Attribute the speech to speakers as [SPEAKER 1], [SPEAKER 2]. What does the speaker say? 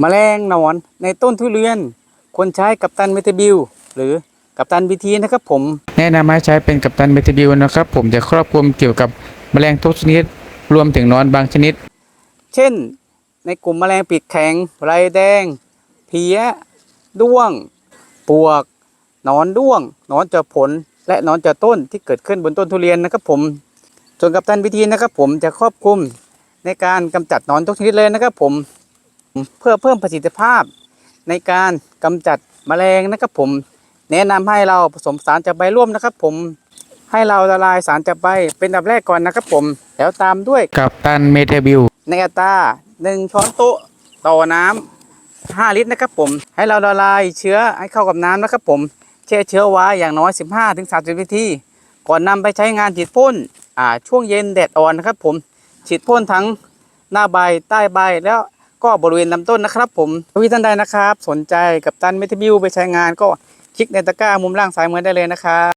[SPEAKER 1] แมลงหนอนในต้นทุเรียน ควรใช้กับตันเมทบิลหรือกับตันบีทีนะครับผม
[SPEAKER 2] แนะนำให้ใช้เป็นกัปตันเมทบิลนะครับผมจะครอบคลุมเกี่ยวกับแมลงทุกชนิดรวมถึงหนอนบางชนิด
[SPEAKER 1] เช่น ในกลุ่มแมลงปีกแข็งไรแดง เพี้ย ด้วง ปวกหนอนด้วงหนอนเจาะผล และหนอนเจาะต้นที่เกิดขึ้นบนต้นทุเรียนนะครับผม ส่วนกับตันวิธีนะครับผมจะครอบคลุมในการกำจัดหนอนทุกชนิดเลยนะครับผม เพื่อเพิ่มประสิทธิภาพในการกำจัดแมลงนะครับผมแนะนำให้เราผสมสารจากใบร่วมนะครับ ผมให้เราละลายสารจากใบเป็นอันดับแรกก่อนนะครับผมแล้วตามด้วย
[SPEAKER 2] กัปตันเมทบิล
[SPEAKER 1] ในอัตรา1ช้อนโต๊ะต่อน้ำ5ลิตรนะครับผมให้เราละลายเชื้อให้เข้ากับน้ำนะครับผมแช่เชื้อไว้อย่างน้อย 15-30นาทีก่อนนำไปใช้งานฉีดพ่นอ่าช่วงเย็นแดดอ่อนนะครับผมฉีดพ่นทั้งหน้าใบใต้ใบแล้ว ก็บริเวณลำต้นนะครับ ผมวิท่านใดนะครับ สนใจกับตันเมทิบิวไปใช้งานก็คลิกในตะกร้ามุมล่างซ้ายมือได้เลยนะครับ